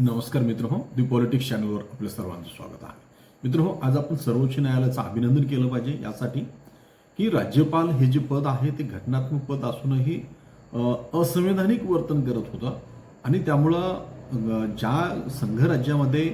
नमस्कार मित्र हो दी पॉलिटिक्स चॅनलवर आपल्या सर्वांचं स्वागत आहे. मित्र हो आज आपण सर्वोच्च न्यायालयाचं अभिनंदन केलं पाहिजे यासाठी की राज्यपाल हे जे पद आहे ते घटनात्मक पद असूनही असंवैधानिक वर्तन करत होतं. आणि त्यामुळं ज्या संघ राज्यामध्ये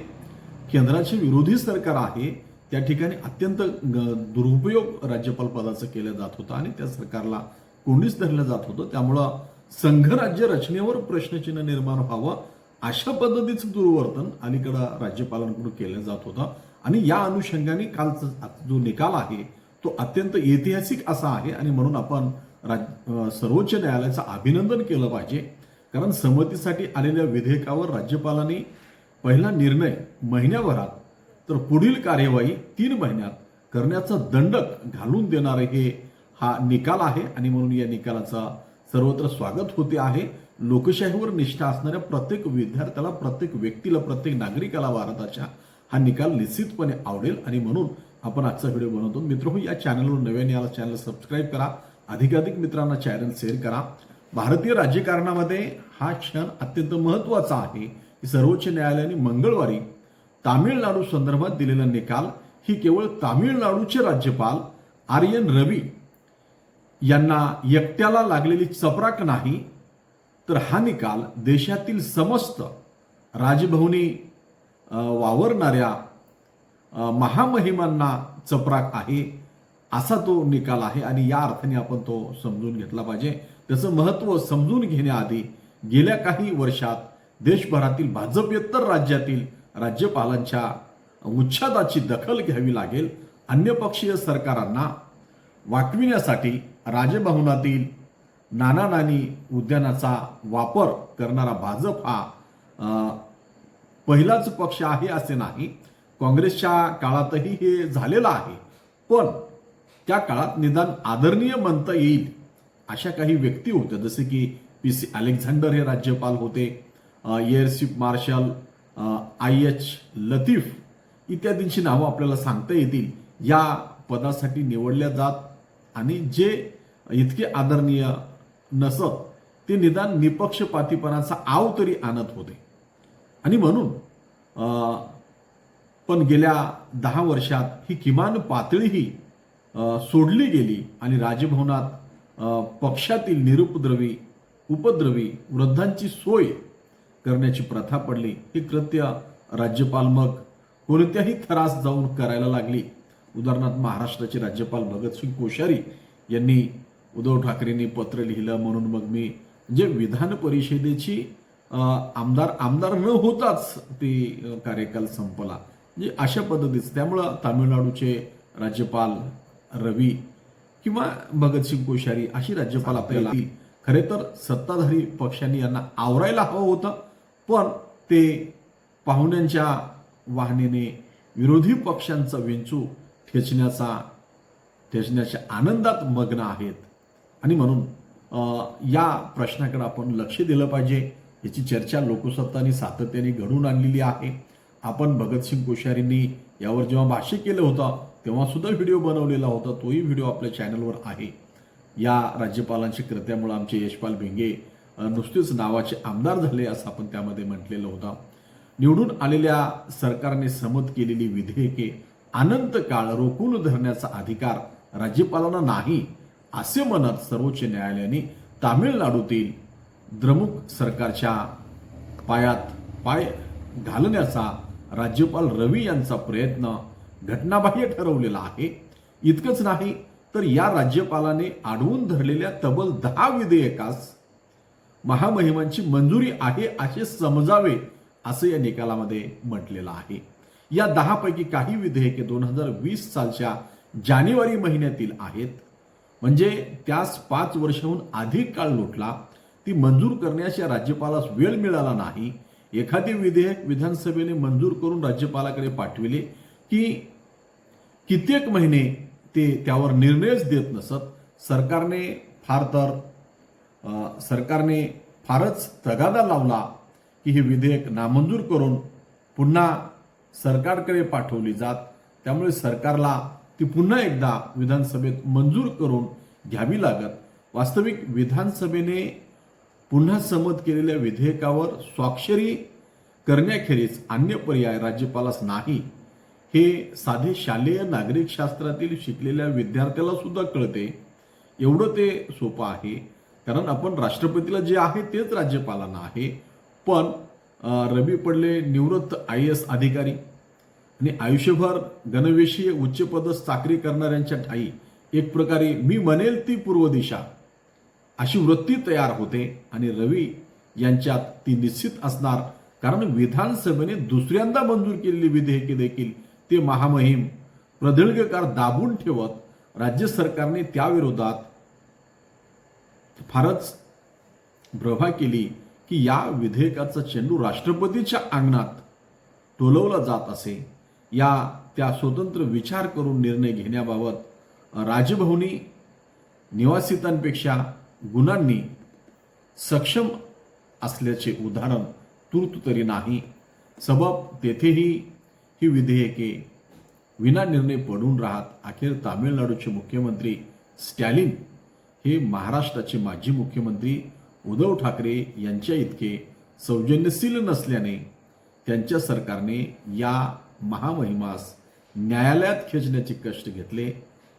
केंद्राचे विरोधी सरकार आहे त्या ठिकाणी अत्यंत ग- दुरुपयोग राज्यपाल पदाचं केलं जात होतं आणि त्या सरकारला कोंडीच धरलं जात होतं. त्यामुळं संघराज्य रचनेवर प्रश्नचिन्ह निर्माण व्हावं अशा पद्धतीचं दुर्वर्तन अलीकडं राज्यपालांकडून केलं जात होतं. आणि या अनुषंगाने कालचा जो निकाल आहे तो अत्यंत ऐतिहासिक असा आहे आणि म्हणून आपण राज सर्वोच्च न्यायालयाचं अभिनंदन केलं पाहिजे. कारण संमतीसाठी आलेल्या विधेयकावर राज्यपालांनी पहिला निर्णय महिन्याभरात तर पुढील कार्यवाही तीन महिन्यात करण्याचा दंडक घालून देणारे हे हा निकाल आहे. आणि म्हणून या निकालाचा सर्वत्र स्वागत होते आहे. लोकशाहीवर निष्ठा असणाऱ्या प्रत्येक विद्यार्थ्याला प्रत्येक व्यक्तीला प्रत्येक नागरिकाला भारताच्या हा निकाल निश्चितपणे आवडेल. आणि म्हणून आपण आजचा व्हिडिओ बनवतो. मित्र हो, या चॅनलवर नव्याने याला चॅनल सबस्क्राईब करा. अधिकाधिक मित्रांना चॅनल शेअर करा. भारतीय राजकारणामध्ये हा क्षण अत्यंत महत्त्वाचा आहे. की सर्वोच्च न्यायालयाने मंगळवारी तामिळनाडू संदर्भात दिलेला निकाल ही केवळ तामिळनाडूचे राज्यपाल आर्यन रवी यांना एकट्याला लागलेली चपराक नाही तर हा निकाल देशातील समस्त राजभवनी वावरणाऱ्या महामहिमांना चपराक आहे असा तो निकाल आहे आणि या अर्थाने आपण तो समजून घेतला पाहिजे. त्याचं महत्त्व समजून घेण्याआधी गेल्या काही वर्षात देशभरातील भाजपेतर राज्यातील राज्यपालांच्या उच्छादाची दखल घ्यावी लागेल. अन्य पक्षीय सरकारांना वाटविण्यासाठी राजभवनातील नाना नानी उद्यानाचा वापर करणारा भाजप हा पहिलाच पक्ष आहे असे नाही. काँग्रेसच्या काळातही हे झालेलं आहे. पण त्या काळात निदान आदरणीय म्हणता येईल अशा काही व्यक्ती होत्या. जसे की पी सी अलेक्झांडर हे राज्यपाल होते air chief marshal I H Latif इत्यादींची नावं आपल्याला सांगता येतील. या पदासाठी निवडल्या जात आणि जे इतके आदरणीय नसत. ते निदान निपक्षपातीपणाचा आव तरी आणत होते. आणि म्हणून पण गेल्या दहा वर्षात ही किमान पातळीही सोडली गेली आणि राजभवनात पक्षातील निरुपद्रवी उपद्रवी वृद्धांची सोय करण्याची प्रथा पडली. हे कृत्य राज्यपाल मग कोणत्याही थरास जाऊन करायला लागली. उदाहरणार्थ महाराष्ट्राचे राज्यपाल भगतसिंग कोश्यारी यांनी उद्धव ठाकरेंनी पत्र लिहिलं म्हणून मग मी जे विधान परिषदेची आमदार आमदार न होताच ते कार्यकाल संपला. म्हणजे अशा पद्धतीचं. त्यामुळं तामिळनाडूचे राज्यपाल रवी किंवा भगतसिंग कोश्यारी अशी राज्यपाल आपल्याला खरे तर सत्ताधारी पक्षांनी यांना आवरायला हवं होतं पण ते पाहुण्यांच्या वाहनेने विरोधी पक्षांचा विंचू ठेचण्याचा ठेचण्याच्या आनंदात मग्न आहेत. आणि म्हणून या प्रश्नाकडे आपण लक्ष दिलं पाहिजे. याची चर्चा लोकसत्तानी सातत्याने घडवून आणलेली आहे. आपण भगतसिंग कोश्यारींनी यावर जेव्हा भाष्य केलं होतं तेव्हा सुद्धा व्हिडिओ बनवलेला होता. तोही व्हिडिओ आपल्या चॅनलवर आहे. या राज्यपालांच्या कृत्यामुळे आमचे यशपाल भिंगे नुसतेच नावाचे आमदार झाले असं आपण त्यामध्ये म्हटलेलं होतं. निवडून आलेल्या सरकारने संमत केलेली विधेयके अनंत काळ रोखून धरण्याचा अधिकार राज्यपालांना नाही. असे म्हणत सर्वोच्च न्यायालयाने तामिळनाडूतील द्रमुक सरकारच्या पायात पाय घालण्याचा राज्यपाल रवी यांचा प्रयत्न घटनाबाह्य ठरवलेला आहे. इतकंच नाही तर या राज्यपालाने आढळून धरलेल्या तब्बल दहा विधेयकास महामहिमांची मंजुरी आहे असे समजावे असं या निकालामध्ये म्हटलेलं आहे. या दहापैकी काही विधेयके दोन हजार वीस सालच्या जानेवारी महिन्यातील आहेत. म्हणजे त्यास पाच वर्षाहून अधिक काळ लोटला ती मंजूर करण्यास या राज्यपालास वेळ मिळाला नाही. एखादे विधेयक विधानसभेने मंजूर करून राज्यपालाकडे पाठविले की कित्येक महिने ते त्यावर निर्णयच देत नसत. सरकारने फार तर सरकारने फारच तगादा लावला की हे विधेयक नामंजूर करून पुन्हा सरकारकडे पाठवली जात. त्यामुळे सरकारला ती पुन्हा एकदा विधानसभेत मंजूर करून घ्यावी लागत. वास्तविक विधानसभेने पुन्हा संमत केलेल्या विधेयकावर स्वाक्षरी करण्याखेरीज अन्य पर्याय राज्यपालास नाही. हे साधे शालेय नागरिक शास्त्रातील शिकलेल्या विद्यार्थ्याला सुद्धा कळते. एवढं ते सोपं आहे. कारण आपण राष्ट्रपतीला जे आहे तेच राज्यपालांना आहे. पण रवी पडले निवृत्त आय एस अधिकारी. आणि आयुष्यभर गणवेशीय उच्चपदस्थ चाकरी करणाऱ्यांच्या ठाई एक प्रकारे मी म्हणेल ती पूर्व दिशा अशी वृत्ती तयार होते आणि रवी यांच्यात ती निश्चित असणार. कारण विधानसभेने दुसऱ्यांदा मंजूर केलेली विधेयके देखील ते महामहिम प्रदीर्घकाळ दाबून ठेवत राज्य सरकारने त्याविरोधात फारच प्रभा केली की या विधेयकाचा चेंडू राष्ट्रपतीच्या अंगणात टोलवला जात असे. या त्या स्वतंत्र विचार करून निर्णय घेण्याबाबत राजभवनी निवासितांपेक्षा गुणांनी सक्षम असल्याचे उदाहरण तूर्त तरी नाही. सबब तेथेही ही विधेयके विना निर्णय पडून राहत अखेर तामिळनाडूचे मुख्यमंत्री स्टॅलिन हे महाराष्ट्राचे माजी मुख्यमंत्री उद्धव ठाकरे यांच्या इतके सौजन्यशील नसल्याने त्यांच्या सरकारने या महामहिमास न्यायालयात खेचण्याचे कष्ट घेतले.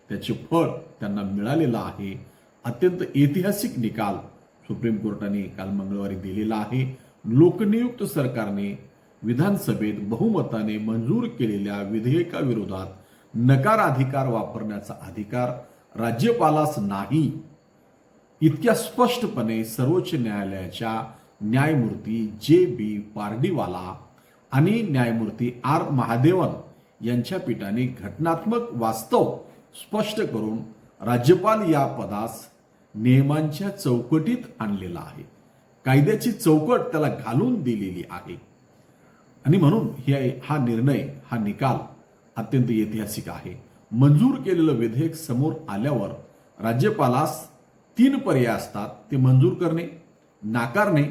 त्याचे फळ त्यांना मिळालेलं आहे. अत्यंत ऐतिहासिक निकाल सुप्रीम कोर्टाने काल मंगळवारी दिलेला आहे. लोकनियुक्त सरकारने विधानसभेत बहुमताने मंजूर केलेल्या विधेयकाविरोधात नकाराधिकार वापरण्याचा अधिकार राज्यपालास नाही. इतक्या स्पष्टपणे सर्वोच्च न्यायालयाच्या न्यायमूर्ती जे बी पारडीवाला आणि न्यायमूर्ती आर महादेवन यांच्या पीठाने घटनात्मक वास्तव स्पष्ट करून राज्यपाल या पदास नियमांच्या चौकटीत आणलेला आहे. कायद्याची चौकट त्याला घालून दिलेली आहे. आणि म्हणून हे हा निर्णय हा निकाल अत्यंत ऐतिहासिक आहे. मंजूर केलेलं विधेयक समोर आल्यावर राज्यपालास तीन पर्याय असतात. ते मंजूर करणे नाकारणे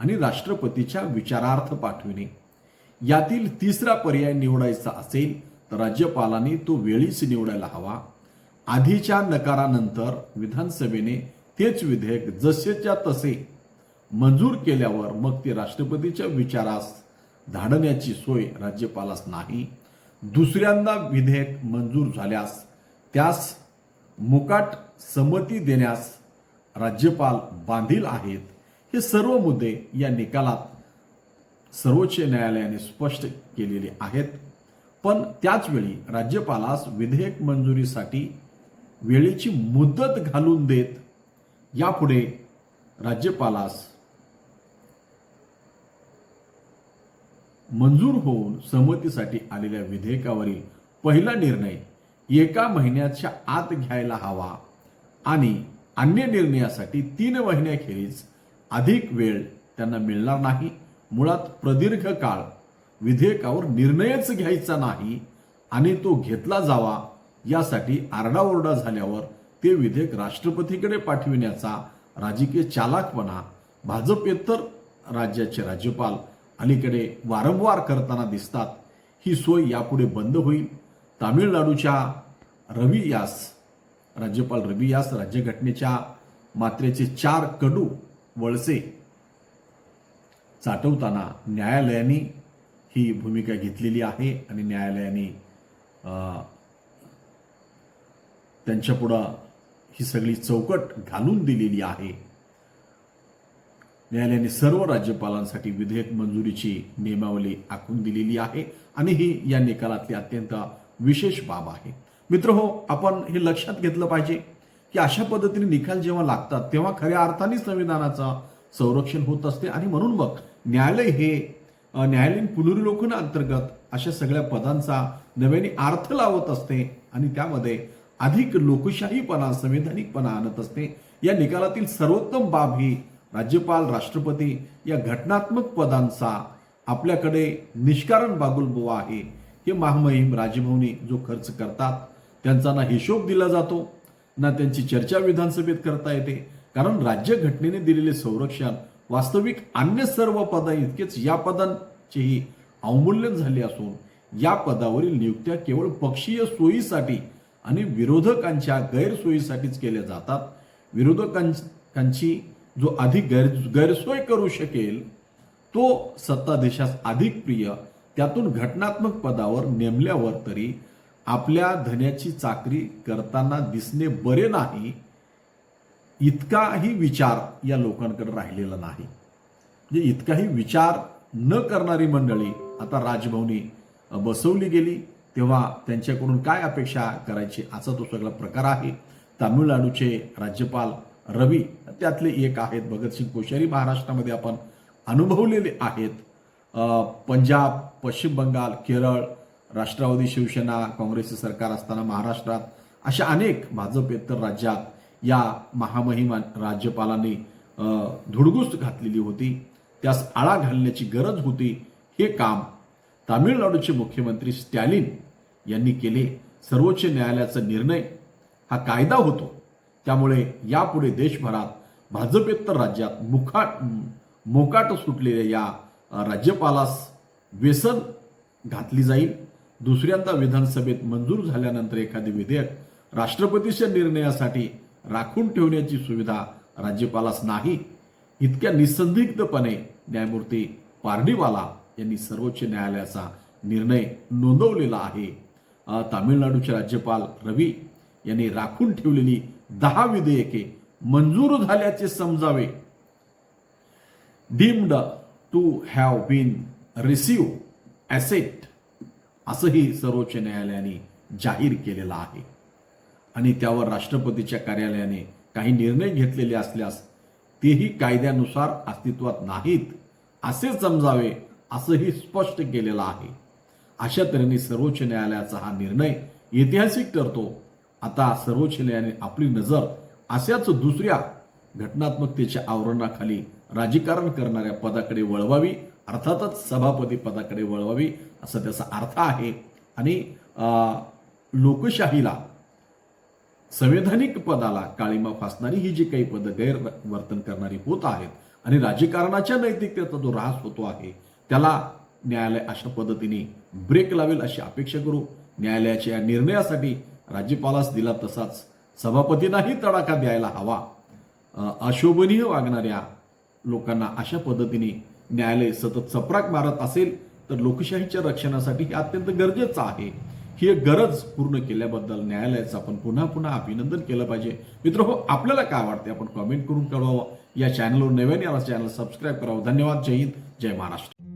आणि राष्ट्रपतीच्या विचारार्थ पाठविणे. यातील तिसरा पर्याय निवडायचा असेल तर राज्यपालांनी तो वेळीच निवडायला हवा. आधीच्या नकारानंतर विधानसभेने तेच विधेयक जसेच्या तसे मंजूर केल्यावर मग ते राष्ट्रपतीच्या विचारास धाडण्याची सोय राज्यपालास नाही. दुसऱ्यांदा विधेयक मंजूर झाल्यास त्यास मुकाट संमती देण्यास राज्यपाल बांधील आहेत. हे सर्व मुद्दे या निकालात सर्वोच्च न्यायालयाने स्पष्ट केलेले आहेत. पण त्याच वेळी राज्यपालास विधेयक मंजुरीसाठी वेळेची मुदत घालून देत यापुढे राज्यपालास मंजूर होऊन संमतीसाठी आलेल्या विधेयकावरील पहिला निर्णय एका महिन्याच्या आत घ्यायला हवा आणि अन्य निर्णयासाठी तीन महिन्याखेरीज अधिक वेळ त्यांना मिळणार नाही. मुळात प्रदीर्घ काळ विधेयकावर निर्णयच घ्यायचा नाही आणि तो घेतला जावा यासाठी आरडाओरडा झाल्यावर ते विधेयक राष्ट्रपतीकडे पाठविण्याचा राजकीय चालाकपणा भाजपेतर राज्याचे राज्यपाल अलीकडे वारंवार करताना दिसतात. ही सोय यापुढे बंद होईल. तामिळनाडूच्या रवी यास राज्यपाल रवी यास राज्यघटनेच्या मात्रेचे चार कडू वळसे चाटवताना न्यायालयाने ही भूमिका घेतलेली आहे आणि न्यायालयाने अं, त्यांच्यापुढं ही सगळी चौकट घालून दिलेली आहे. न्यायालयाने सर्व राज्यपालांसाठी विधेयक मंजुरीची नियमावली आखून दिलेली आहे आणि ही या निकालातली अत्यंत विशेष बाब आहे. मित्र हो आपण हे लक्षात घेतलं पाहिजे की अशा पद्धतीने निकाल जेव्हा लागतात तेव्हा खऱ्या अर्थाने संविधानाचं संरक्षण होत असते आणि म्हणून मग न्यायालय हे न्यायालयीन पुनर्विलोकन अंतर्गत अशा सगळ्या पदांचा नव्याने अर्थ लावत असते आणि त्यामध्ये अधिक लोकशाहीपणा संवैधानिकपणा आणत असते. या निकालातील सर्वोत्तम बाब ही राज्यपाल राष्ट्रपती या घटनात्मक पदांचा आपल्याकडे निष्कारण बागुलबुवा आहे. हे महामहिम राजभवनी जो खर्च करतात त्यांचा ना हिशोब दिला जातो ना त्यांची चर्चा विधानसभेत करता येते. कारण राज्यघटनेने दिलेले संरक्षण वास्तविक अन्य सर्व पदा इतकेच या पदांचेही अवमूल्यन झाले असून या पदावरील नियुक्त्या केवळ पक्षीय सोयीसाठी आणि विरोधकांच्या गैरसोयीसाठीच केल्या जातात. विरोधकांची जो अधिक गैर गैरसोय करू शकेल तो सत्ताधीशास अधिक प्रिय त्यातून घटनात्मक पदावर नेमल्यावर तरी आपल्या धन्याची चाकरी करताना दिसणे बरे नाही इतकाही विचार या लोकांकडे राहिलेला नाही. म्हणजे इतकाही विचार न करणारी मंडळी आता राजभवनी बसवली गेली. तेव्हा त्यांच्याकडून काय अपेक्षा करायची असा तो सगळा प्रकार आहे. तामिळनाडूचे राज्यपाल रवी त्यातले एक आहेत भगतसिंग कोश्यारी महाराष्ट्रामध्ये आपण अनुभवलेले आहेत. पंजाब पश्चिम बंगाल केरळ राष्ट्रवादी शिवसेना काँग्रेसचे सरकार असताना महाराष्ट्रात अशा अनेक भाजपेतर राज्यात या महामहिम राज्यपालांनी धुडगुस्त धुडगूस घातलेली होती. त्यास आळा घालण्याची गरज होती. हे काम तामिळनाडूचे मुख्यमंत्री स्टॅलिन यांनी केले. सर्वोच्च न्यायालयाचा निर्णय हा कायदा होतो. त्यामुळे यापुढे देशभरात भाजपेत्तर राज्यात मुखाट मोकाट सुटलेल्या या राज्यपालास व्यसन घातली जाईल. दुसऱ्यांदा विधानसभेत मंजूर झाल्यानंतर एखादे विधेयक राष्ट्रपतीच्या निर्णयासाठी राखून ठेवण्याची सुविधा राज्यपालास नाही. इतक्या निसंदिग्धपणे न्यायमूर्ती पार्डीवाला यांनी सर्वोच्च न्यायालयाचा निर्णय नोंदवलेला आहे. तामिळनाडूचे राज्यपाल रवी यांनी राखून ठेवलेली दहा विधेयके मंजूर झाल्याचे समजावे. Deemed to have been receive assent असंही सर्वोच्च न्यायालयाने जाहीर केलेलं आहे. आणि त्यावर राष्ट्रपतीच्या कार्यालयाने काही निर्णय घेतलेले असल्यास तेही कायद्यानुसार अस्तित्वात नाहीत असे समजावे असंही स्पष्ट केलेलं आहे. अशा तऱ्हेने सर्वोच्च न्यायालयाचा हा निर्णय ऐतिहासिक ठरतो. आता सर्वोच्च न्यायालयाने आपली नजर अशाच दुसऱ्या घटनात्मकतेच्या आवरणाखाली राजकारण करणाऱ्या पदाकडे वळवावी अर्थातच सभापती पदाकडे वळवावी असा त्याचा अर्थ आहे. आणि लोकशाहीला संवैधानिक पदाला काळीमा फासणारी ही जी काही पदं गैरवर्तन करणारी होत आहेत आणि राजकारणाच्या नैतिकतेचा जो ऱ्हास होतो आहे त्याला न्यायालय अशा पद्धतीने ब्रेक लावेल अशी अपेक्षा करू. न्यायालयाच्या या निर्णयासाठी राज्यपालास दिला तसाच सभापतींनाही तडाखा द्यायला हवा. अशोभनीय वागणाऱ्या लोकांना अशा पद्धतीने न्यायालय सतत चपराक मारत असेल तर लोकशाहीच्या रक्षणासाठी हे अत्यंत गरजेचं आहे. ही एक गरज पूर्ण केल्याबद्दल न्यायालयाचं आपण पुन्हा पुन्हा अभिनंदन केलं पाहिजे. मित्र हो आपल्याला काय वाटते आपण कॉमेंट करून कळवावं. या चॅनलवर नव्याने आला चॅनल सबस्क्राईब करावं. धन्यवाद. जय हिंद. जय महाराष्ट्र.